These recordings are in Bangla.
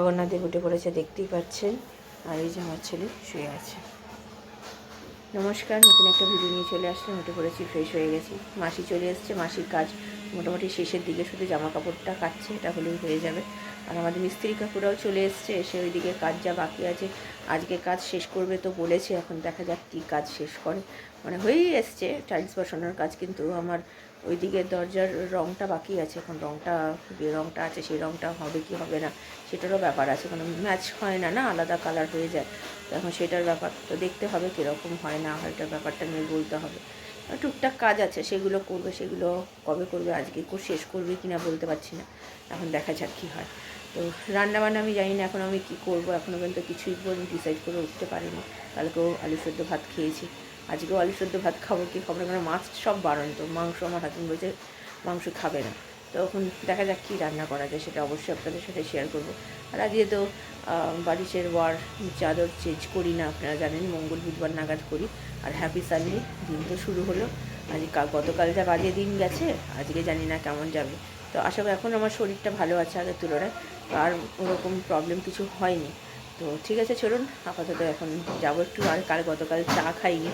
জগন্নাথ দেব উঠে পড়েছে, দেখতেই পাচ্ছেন। আর এই যে আমার ছেলে শুয়ে আছে। নমস্কার, নতুন একটা ভিডিও নিয়ে চলে আসলাম। উঠে পড়েছি ফ্রেশ হয়ে গেছি। মাসি চলে এসছে, মাসির কাজ মোটামুটি শেষের দিকে, শুধু জামা কাপড়টা কাটছে, এটা হলেই হয়ে যাবে। আর আমাদের মিস্ত্রি কাকুরাও চলে এসছে, এসে ওইদিকে কাজ যা বাকি আছে, আজকে কাজ শেষ করবে তো বলেছে, এখন দেখা যাক কী কাজ শেষ করে। মানে হয়েই এসছে টাইলস বসানোর কাজ, কিন্তু আমার ওইদিকে দরজার রংটা বাকি আছে, এখন রংটা, যে রংটা আছে সেই রংটা হবে কি হবে না, সেটারও ব্যাপার আছে, কোনো ম্যাচ হয় না না, আলাদা কালার হয়ে যায়। তো এখন সেটার ব্যাপার তো দেখতে হবে, কীরকম হয় না হয়, এটার ব্যাপারটা নিয়ে বলতে হবে। টুকটাক কাজ আছে, সেগুলো করবে, সেগুলো কবে করবে, আজকে শেষ করবে কি না বলতে পারছি না, এখন দেখা যাক কী হয়। তো রান্নাবান্না আমি জানি না এখন আমি কী করব? এখনও পর্যন্ত কিছুই ডিসাইড করে উঠতে পারিনি। কালকেও আলু সেদ্ধ ভাত খেয়েছি। আজকেও আলু সেদ্ধ ভাত খাব কি খাব না মাছ সব বারণ তো মাংস আমার হাজবেন্ড বলছে মাংস খাবে না। তো এখন দেখা যাক কী রান্না করা যায় সেটা অবশ্যই আপনাদের সাথে শেয়ার করব। আর আজকে তো আহ, বারিশের ওয়ার চাদর চেঞ্জ করি না আপনারা জানেন মঙ্গল বুধবার নাগাদ করি। আর হ্যাপি সানডে দিন তো শুরু হলো। আজ গতকাল যা বাজে দিন গেছে আজকে জানি না কেমন যাবে। তো আশা করি এখন আমার শরীরটা ভালো আছে আগের তুলনায়। আর ওরকম প্রবলেম কিছু হয়নি। তো ঠিক আছে, চলুন আপাতত এখন যাব একটু। আর কাল গতকাল চা খাইনি।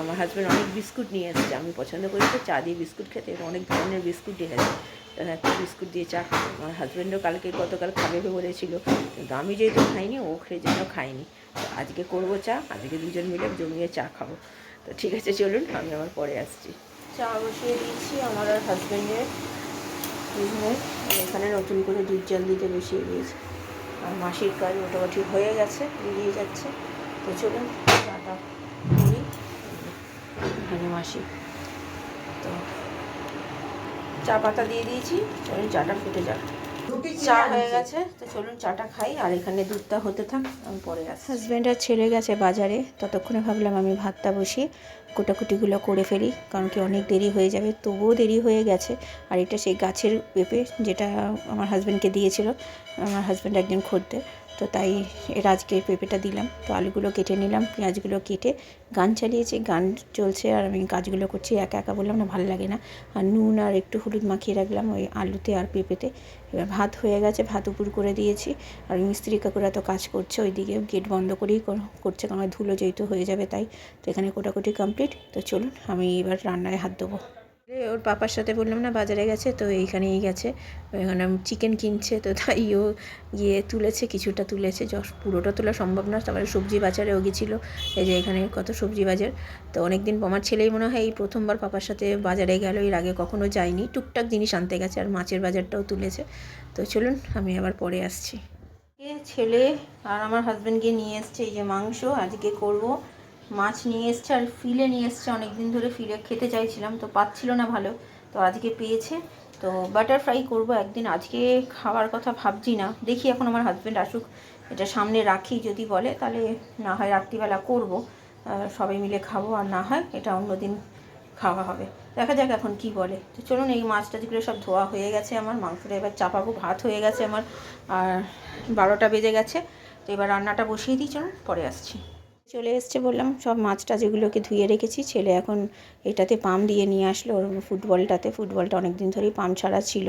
আমার হাজব্যান্ড অনেক বিস্কুট নিয়ে এসেছে। আমি পছন্দ করি তো চা দিয়ে বিস্কুট খেতে। অনেক ধরনের বিস্কুট গেছে তো একটা বিস্কুট দিয়ে চা আমার হাজব্যান্ডও কালকে গতকাল খাবে বলেছিল। কিন্তু আমি যেহেতু খাইনি, ও সেই জন্য খাইনি তো আজকে করব চা। আজকে দুজন মিলে জমিয়ে চা খাব। তো ঠিক আছে, চলুন আমি আবার পরে আসছি। চা বসিয়ে দিয়েছি আমার আর হাজব্যান্ডের দুজনের আর এখানে নতুন করে দুধ জল দিতে বসিয়ে দিয়েছি। আর মাসির কাজ মোটামুটি হয়ে গেছে, এগিয়ে যাচ্ছে। তো চলুন চাটা করি। এখানে মাসি। তো চা পাতা দিয়ে দিয়েছি, চলুন চাটা ফুটে যাক। চা হয়ে গেছে তো চলুন চাটা খাই আর এখানে দুধটা হতে থাক আমি পরে আসি হাজব্যান্ড আর ছেলে গেছে বাজারে ততক্ষণে ভাবলাম আমি ভাতটা বসিয়ে কোটাকুটিগুলো করে ফেলি কারণ কি অনেক দেরি হয়ে যাবে তবুও দেরি হয়ে গেছে। আর এটা সেই গাছের পেঁপে যেটা আমার হাজব্যান্ডকে দিয়েছিল আমার হাজব্যান্ড একজন খদ্দের। তো তাই এর আজকে পেঁপেটা দিলাম। তো আলুগুলো কেটে নিলাম, পেঁয়াজগুলো কেটে গান চালিয়েছি, গান চলছে আর আমি কাজগুলো করছি, একা একা বললাম না, ভালো লাগে না। আর নুন আর একটু হলুদ মাখিয়ে রাখলাম ওই আলুতে আর পেঁপেতে। এবার ভাত হয়ে গেছে, ভাত উপর করে দিয়েছি। আর মিস্ত্রি কাকুরা তো কাজ করছে, ওইদিকে গেট বন্ধ করেই কর- করছে, কারণ ধুলো যেহেতু হয়ে যাবে তাই। তো এখানে কোটাকুটি কমপ্লিট, তো চলুন আমি এবার রান্নায় হাত দেবো। ওর পাপার সাথে বললাম না বাজারে গেছে, তো এইখানেই গেছে। এখানে চিকেন কিনছে, তো তাই ও গিয়ে তুলেছে, কিছুটা তুলেছে। পুরোটা তোলা সম্ভব না, তারপরে সবজি বাজারেও গেছিল। এই যে এখানে কত সবজি বাজার। তো অনেক দিন আমার ছেলেই মনে হয় এই প্রথমবার পাপার সাথে বাজারে গেল, এর আগে কখনো যায়নি। টুকটাক জিনিস আনতে গেছে, আর মাছের বাজারটাও তুলেছে। তো চলুন, আমি আবার পরে আসছি। ছেলে, আর আমার হাজব্যান্ডকে নিয়ে এসছে, এই যে মাংস, আজকে করব। মাছ নিয়ে এসছে আর ফিলে নিয়ে এসছে। অনেক দিন ধরে ফিলে খেতে চাইছিলাম, তো পাচ্ছিল না ভালো। তো আজকে পেয়েছে। তো বাটার ফ্রাই করব একদিন। আজকে খাওয়ার কথা ভাবছি না। দেখি এখন আমার হাজব্যান্ড আসুক। এটা সামনে রাখি যদি বলে, তাহলে না হয় রাত্রিবেলা করব। সবাই মিলে খাব আর না হয় এটা অন্যদিন খাওয়া হবে। দেখা যাক এখন কি বলে। তো চলুন, এই মাছ টাছগুলো সব ধোয়া হয়ে গেছে আমার। মাংসটা এবার চাপাবো। ভাত হয়ে গেছে আমার। আর বারোটা বেজে গেছে। তো এবার রান্নাটা বসিয়ে দিই। চলুন, পরে আসছি। চলে এসছে বললাম, সব মাছটা যেগুলোকে ধুয়ে রেখেছি, ছেলে এখন এটাতে পাম দিয়ে নিয়ে আসলো, ওর ফুটবলটাতে, ফুটবলটা অনেক দিন ধরেই পাম ছাড়া ছিল,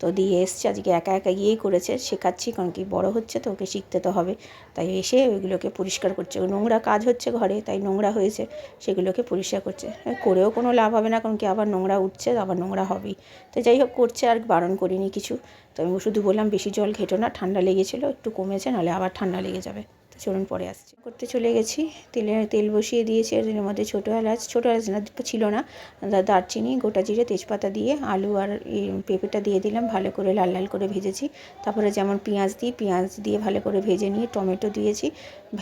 তো দিয়ে এসছে, আজকে একা একা গিয়েই করেছে, শেখাচ্ছি, কারণ কি বড় হচ্ছে তো ওকে শিখতে তো হবে, তাই এসে ওইগুলোকে পরিষ্কার করছে নোংরা কাজ হচ্ছে ঘরে, তাই নোংরা হয়েছে, সেগুলোকে পরিষ্কার করছে করেও কোনো লাভ হবে না, কারণ কি আবার নোংরা উঠছে, আবার নোংরা হবেই, তো যাই হোক করছে আর বারণ করিনি কিছু, তো আমি শুধু বললাম বেশি জল ঘেটো না, ঠান্ডা লেগেছিলো, একটু কমেছে, নাহলে আবার ঠান্ডা লেগে যাবে। তো চলুন পরে আসছি। করতে চলে গেছি। তেলে তেল বসিয়ে দিয়েছি, আর এর মধ্যে ছোটো এলাচ ছোটো এলাচ না ছিল না। দারচিনি, গোটা জিরে, তেজপাতা দিয়ে আলু আর পেঁপেটা দিয়ে দিলাম, ভালো করে লাল লাল করে ভেজেছি। তারপরে যেমন পেঁয়াজ দিই, পেঁয়াজ দিয়ে ভালো করে ভেজে নিয়ে টমেটো দিয়েছি।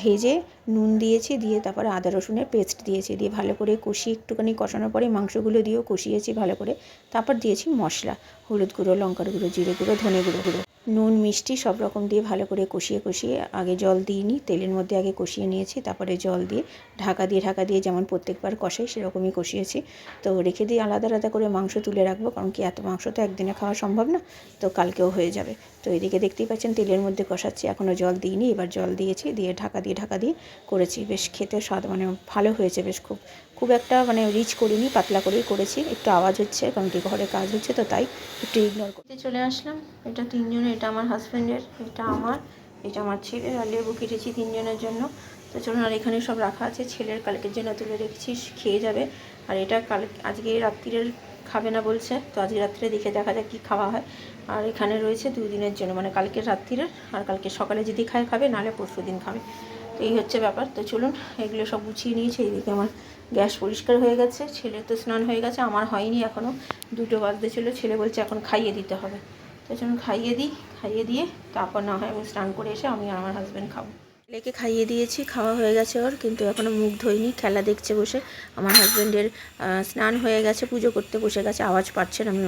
ভেজে নুন দিয়েছি, দিয়ে তারপরে আদা রসুনের পেস্ট দিয়েছি, দিয়ে ভালো করে কষিয়ে একটুখানি কষানোর পরে মাংসগুলো দিয়েও কষিয়েছি ভালো করে। তারপর দিয়েছি মশলা, হলুদ গুঁড়ো, লঙ্কার গুঁড়ো, জিরে গুঁড়ো, ধনে গুঁড়ো গুঁড়ো। নুন, মিষ্টি সব রকম দিয়ে ভালো করে কষিয়ে কষিয়ে আগে জল দিইনি, তেলের মধ্যে আগে কষিয়ে নিয়েছি, তারপরে জল দিয়ে ঢাকা দিয়ে ঢাকা দিয়ে যেমন প্রত্যেকবার কষাই সেরকমই কষিয়েছি। তো রেখে দিয়ে আলাদা আলাদা করে মাংস তুলে রাখব, কারণ কি এত মাংস তো একদিনে খাওয়া সম্ভব না, তো কালকেও হয়ে যাবে। তো এদিকে দেখতেই পাচ্ছেন তেলের মধ্যে কষাচ্ছি, এখনও জল দিইনি, এবার জল দিয়েছি, দিয়ে ঢাকা দিয়ে ঢাকা দিয়ে করেছি। বেশ খেতে স্বাদ মানে ভালো হয়েছে বেশ খুব। খুব একটা মানে রিচ করিনি, পাতলা করেই করেছি। একটু আওয়াজ হচ্ছে কারণ কি ঘরে কাজ হচ্ছে তো তাই একটু ইগনোর করতে চলে আসলাম। এটা তিনজনের, এটা আমার হাজব্যান্ডের এটা আমার এটা আমার ছেলের আর লেবু কেটেছি তিনজনের জন্য। তো চলুন আর এখানে সব রাখা আছে। ছেলের কালকের জন্য তুলে রেখেছি খেয়ে যাবে। আর এটা কাল আজকে রাত্রিরের খাবে না বলছে, তো আজকে রাত্রে দেখে দেখা যাক কী খাওয়া হয়। আর এখানে রয়েছে দুদিনের জন্য মানে কালকের রাত্রিরের আর কালকে সকালে যদি খায়, খাবে, নাহলে পরশু দিন খাবে। এই হচ্ছে ব্যাপার। তো চলুন, এগুলো সব গুছিয়ে নিয়েছি। এইদিকে আমার গ্যাস পরিষ্কার হয়ে গেছে। ছেলে তো স্নান হয়ে গেছে, আমার হয়নি এখনও দুটো বাজতে ছিল ছেলে বলছে এখন খাইয়ে দিতে হবে। তো চলুন, খাইয়ে দিই, খাইয়ে দিয়ে তারপর না হয় আমি স্নান করে এসে আমি আর আমার হাজব্যান্ড খাব। ছেলেকে খাইয়ে দিয়েছি, খাওয়া হয়ে গেছে ওর, কিন্তু এখনও মুখ ধোয়নি খেলা দেখছে বসে। আমার হাজব্যান্ডের স্নান হয়ে গেছে, পুজো করতে বসে গেছে, আওয়াজ পাচ্ছেন আমি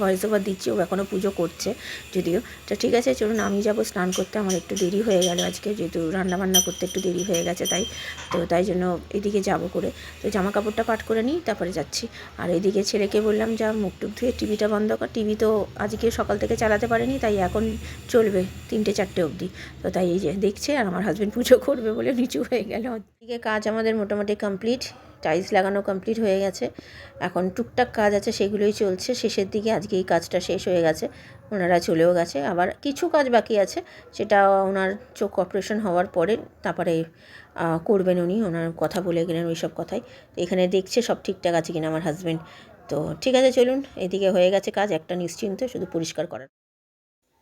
ভয়েস ওভার দিচ্ছি, ও এখনও পুজো করছে যদিও। তো ঠিক আছে, চলুন আমি যাব স্নান করতে, আমার একটু দেরি হয়ে গেল আজকে, যেহেতু রান্না বান্না করতে একটু দেরি হয়ে গেছে তাই। তো তাই জন্য এদিকে যাব করে। তো জামা কাপড়টা পাট করে নিই, তারপরে যাচ্ছি। আর এদিকে ছেলেকে বললাম, যা, মুখ টুক ধুয়ে টিভিটা বন্ধ কর। টিভি তো আজকে সকাল থেকে চালাতে পারেনি, তাই এখন চলবে, তিনটে চারটে অবধি। তো তাই এই যে দেখছে, আর আমার হাজব্যান্ড পুজো করবে বলে নিচু হয়ে গেল। এদিকে কাজ আমাদের মোটামুটি কমপ্লিট টাইলস লাগানো কমপ্লিট হয়ে গেছে। এখন টুকটাক কাজ আছে, সেগুলোই চলছে। শেষের দিকে আজকে এই কাজটা শেষ হয়ে গেছে, ওনারা চলেও গেছে। আবার কিছু কাজ বাকি আছে, সেটা ওনার চোখ অপারেশন হওয়ার পরে তারপরে করবেন উনি, ওনার কথা বলে গেলেন ওই সব কথাই। তো এখানে দেখছে সব ঠিকঠাক আছে কিনা আমার হাজব্যান্ড তো ঠিক আছে, চলুন, এদিকে হয়ে গেছে কাজ, একটা নিশ্চিন্ত শুধু পরিষ্কার করার।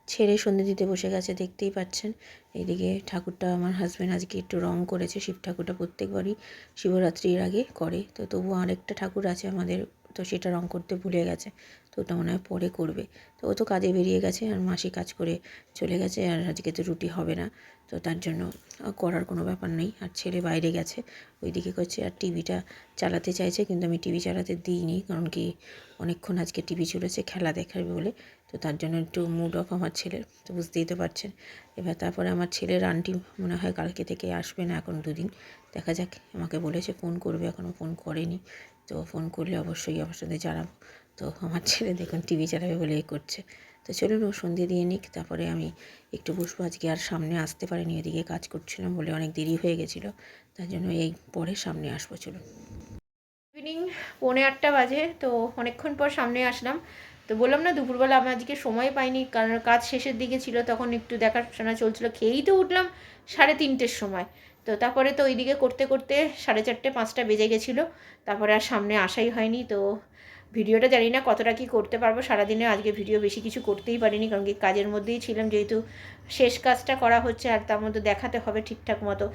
ছেড়ে সন্ধে দিতে বসে গেছে, দেখতেই পাচ্ছেন। এইদিকে ঠাকুরটা আমার হাজব্যান্ড আজকে একটু রং করেছে, শিব ঠাকুরটা প্রত্যেকবারই শিবরাত্রির আগে করে। তো তবু আরেকটা ঠাকুর আছে আমাদের, তো সেটা রং করতে ভুলে গেছে, তো ওটা মনে হয় পরে করবে। তো ও তো কাজে বেরিয়ে গেছে আর মাসি কাজ করে চলে গেছে আর আজকে তো রুটি হবে না। তো তার জন্য করার কোনো ব্যাপার নেই। আর ছেলে বাইরে গেছে। ওইদিকে করছে আর টিভিটা চালাতে চাইছে, কিন্তু আমি টিভি চালাতে দিইনি, কারণ কি অনেকক্ষণ আজকে টিভি চলেছে, খেলা দেখাবে বলে। তো তার জন্য একটু মুড অফ আমার ছেলের, তো বুঝতেই তো পারছেন। এবার তারপরে আমার ছেলের আন্টি মনে হয় কালকে থেকে আসবে না এখন দুদিন। দেখা যাক, আমাকে বলেছে ফোন করবে এখনও ফোন করেনি। তো ফোন করলে অবশ্যই আমার সাথে জানাব। তো আমার ছেলে দেখুন টিভি চালাবে বলে এ করছে। তো চলুন ও সন্ধে দিয়ে নিক, তারপরে আমি একটু বসবো। আজকে আর সামনে আসতে পারিনি, এদিকে কাজ করছিলাম বলে অনেক দেরি হয়ে গেছিল, তার জন্য এই পরে সামনে আসব, চলুন। ইভিনিং পৌনে আটটা বাজে, তো অনেকক্ষণ পর সামনে আসলাম। তো বললাম না, দুপুরবেলা আমি আজকে সময় পাইনি, কারণ কাজ শেষের দিকে ছিল, তখন একটু দেখাশোনা চলছিল। খেয়েই তো উঠলাম সাড়ে তিনটের সময়। তো তারপরে তো ওইদিকে করতে করতে সাড়ে চারটে, পাঁচটা বেজে গেছিল, তারপরে আর সামনে আসাই হয়নি। তো ভিডিওটা জানি না কতটা কি করতে পারব, সারাদিনে আজকে ভিডিও বেশি কিছু করতেই পারিনি, কারণ কি কাজের মধ্যেই ছিলাম, যেহেতু শেষ কাজটা করা হচ্ছে আর তার মধ্যে দেখাতে হবে ঠিকঠাক মতো।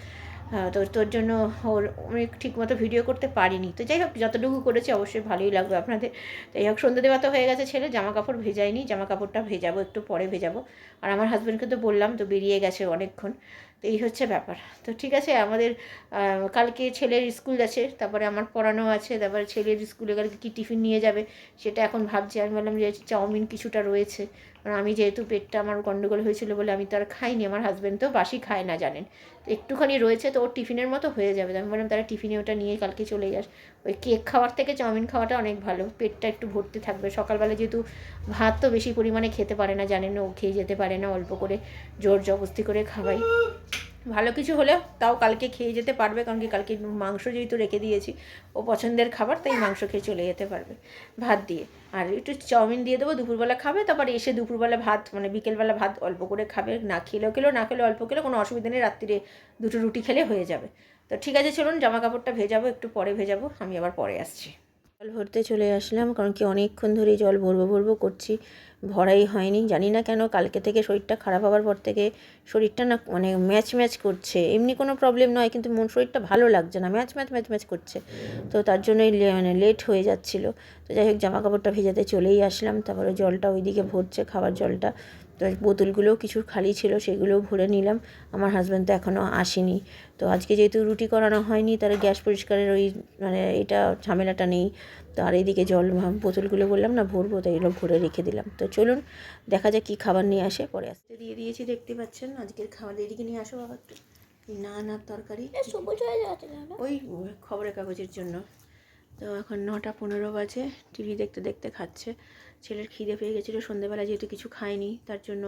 তো তোর জন্য ওর, আমি ঠিক মতো ভিডিও করতে পারিনি। তো যাই হোক, যতটুকু করেছি অবশ্যই ভালোই লাগবে আপনাদের। যাই হোক সন্ধ্যে দেওয়া তো হয়ে গেছে ছেলে জামা কাপড় ভেজাইনি জামা কাপড়টা ভেজাবো, একটু পরে ভেজাবো। আর আমার হাজব্যান্ডকে তো বললাম, তো বেরিয়ে গেছে অনেকক্ষণ। তো এই হচ্ছে ব্যাপার। তো ঠিক আছে, আমাদের কালকে ছেলের স্কুল আছে, তারপরে আমার পড়ানো আছে, তারপরে ছেলের স্কুলে কালকে কী টিফিন নিয়ে যাবে, সেটা এখন ভাবছি। আমি বললাম যে চাউমিন কিছুটা রয়েছে, কারণ আমি যেহেতু পেটটা আমার গন্ডগোল হয়েছিল বলে আমি তো আর খাইনি, আমার হাজব্যান্ড তো বাসি খায় না, জানেন। তো একটুখানি রয়েছে, তো ওর টিফিনের মতো হয়ে যাবে। আমি বললাম তারা টিফিনে ওটা নিয়ে কালকে চলে যাস। ওই কেক খাওয়ার থেকে চাউমিন খাওয়াটা অনেক ভালো, পেটটা একটু ভর্তি থাকবে। সকালবেলা যেহেতু ভাত তো বেশি পরিমাণে খেতে পারে না, জানেন, ও খেয়ে যেতে পারে না, অল্প করে জোর জবস্তি করে খাওয়াই। ভালো কিছু হলে তাও কালকে খেয়ে যেতে পারবে, কারণ কি কালকে মাংস যেহেতু রেখে দিয়েছি, ও পছন্দের খাবার, তাই মাংস খেয়ে চলে যেতে পারবে ভাত দিয়ে। আর একটু চাউমিন দিয়ে দেবো, দুপুরবেলা খাবে, তারপর এসে দুপুরবেলা ভাত মানে বিকেলবেলা ভাত অল্প করে খাবে, না খেলেও খেলেও না খেলেও অল্প খেলে, কোনো অসুবিধা নেই, রাত্রিরে দুটো রুটি খেলে হয়ে যাবে। তো ঠিক আছে, চলুন জামা কাপড়টা ভেজাবো, একটু পরে ভেজাবো, আমি আবার পরে আসছি। জল ভরতে চলে আসলাম, কারণ কি অনেকক্ষণ ধরেই জল ভরবো ভরবো করছি। ভরাই হয়নি, জানি না কেন কালকে থেকে শরীরটা খারাপ হওয়ার পর থেকে শরীরটা না মানে ম্যাচ ম্যাচ করছে। এমনি কোনো প্রবলেম নয়, কিন্তু মন শরীরটা ভালো লাগছে না, ম্যাচ ম্যাচ ম্যাচ ম্যাচ করছে। তো তার জন্যই মানে লেট হয়ে যাচ্ছিল। তো যাই হোক জামা কাপড়টা ভেজাতে চলেই আসলাম, তারপরে জলটা ওইদিকে ভরছে, খাবার জলটা। তো বোতলগুলোও কিছু খালি ছিল সেগুলোও ভরে নিলাম। আমার হাজব্যান্ড তো এখনও আসেনি। তো আজকে যেহেতু রুটি করানো হয়নি তার গ্যাস পরিষ্কারের ওই মানে এটা ঝামেলাটা নেই। তো আর এইদিকে জল বোতলগুলো বললাম না ভরবো তাই এগুলো ভরে রেখে দিলাম। তো চলুন দেখা যাক কী খাবার নিয়ে আসে পরে আসতে দিয়ে দিয়েছি দেখতে পাচ্ছেন। আজকের খাবার এদিকে নিয়ে আসো বাবা একটু। না আর তরকারি। ওই খবরের কাগজের জন্য। তো এখন নটা পনেরো বাজে টিভি দেখতে দেখতে খাচ্ছে। ছেলের খিদে পেয়ে গেছিল, সন্ধেবেলা যেহেতু কিছু খায়নি, তার জন্য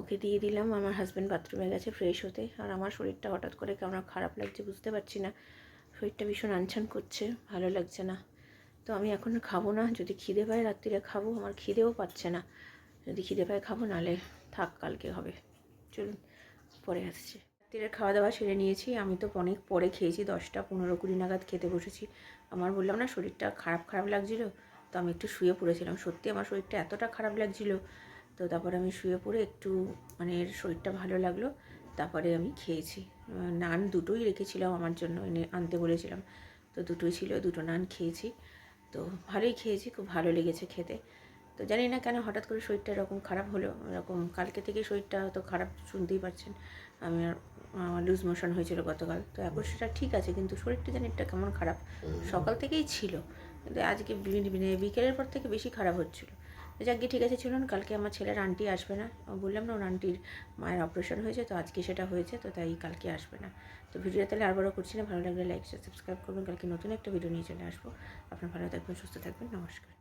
ওকে দিয়ে দিলাম। আমার হাজব্যান্ড বাথরুমে গেছে ফ্রেশ হতে। আর আমার শরীরটা হঠাৎ করে কেমন খারাপ লাগছে বুঝতে পারছি না। শরীরটা ভীষণ আনছান করছে, ভালো লাগছে না। তো আমি এখন খাব না, যদি খিদে পায় রাত্রিরে খাব, আমার খিদেও পাচ্ছে না। যদি খিদে পায় খাব, নাহলে থাক কালকে হবে। চলুন, পরে আসছি। রাত্রের খাওয়া দাওয়া সেরে নিয়েছি। আমি তো অনেক পরে খেয়েছি, দশটা পনেরো কুড়ি নাগাদ খেতে বসেছি। আমার বললাম, না, শরীরটা খারাপ খারাপ লাগছিল। তো আমি একটু শুয়ে পড়েছিলাম। সত্যি আমার শরীরটা এতটা খারাপ লাগছিল। তো তারপরে আমি শুয়ে পড়ে একটু মানে শরীরটা ভালো লাগল। তারপরে আমি খেয়েছি। নান দুটোই রেখেছিলাম আমার জন্য, এনে আনতে বলেছিলাম। তো দুটোই ছিল, দুটো নান খেয়েছি। তো ভালোই খেয়েছি, খুব ভালো লেগেছে খেতে। তো জানি না কেন হঠাৎ করে শরীরটা এরকম খারাপ হলো। এরকম কালকে থেকে শরীরটা তো খারাপ শুনতেই পাচ্ছেন আমি আমার লুজ মোশন হয়েছিল গতকাল। তো এখন সেটা ঠিক আছে কিন্তু শরীরটা জানি একটা কেমন খারাপ। সকাল থেকেই ছিল কিন্তু আজকে বি- বি- বিকেলের পর থেকে বেশি খারাপ হচ্ছিল। যাক গিয়ে ঠিক আছে চলুন কালকে আমার ছেলের আন্টি আসবে না। বললাম না ওর আন্টির মায়ের অপারেশন হয়েছে তো আজকে সেটা হয়েছে তো তাই কালকে আসবে না। তো ভিডিও তাহলে আর বড় করছি না ভালো লাগলে লাইক সাবস্ক্রাইব করবেন। কালকে নতুন একটা ভিডিও নিয়ে চলে আসব। আপনার ভালো থাকবেন সুস্থ থাকবেন নমস্কার।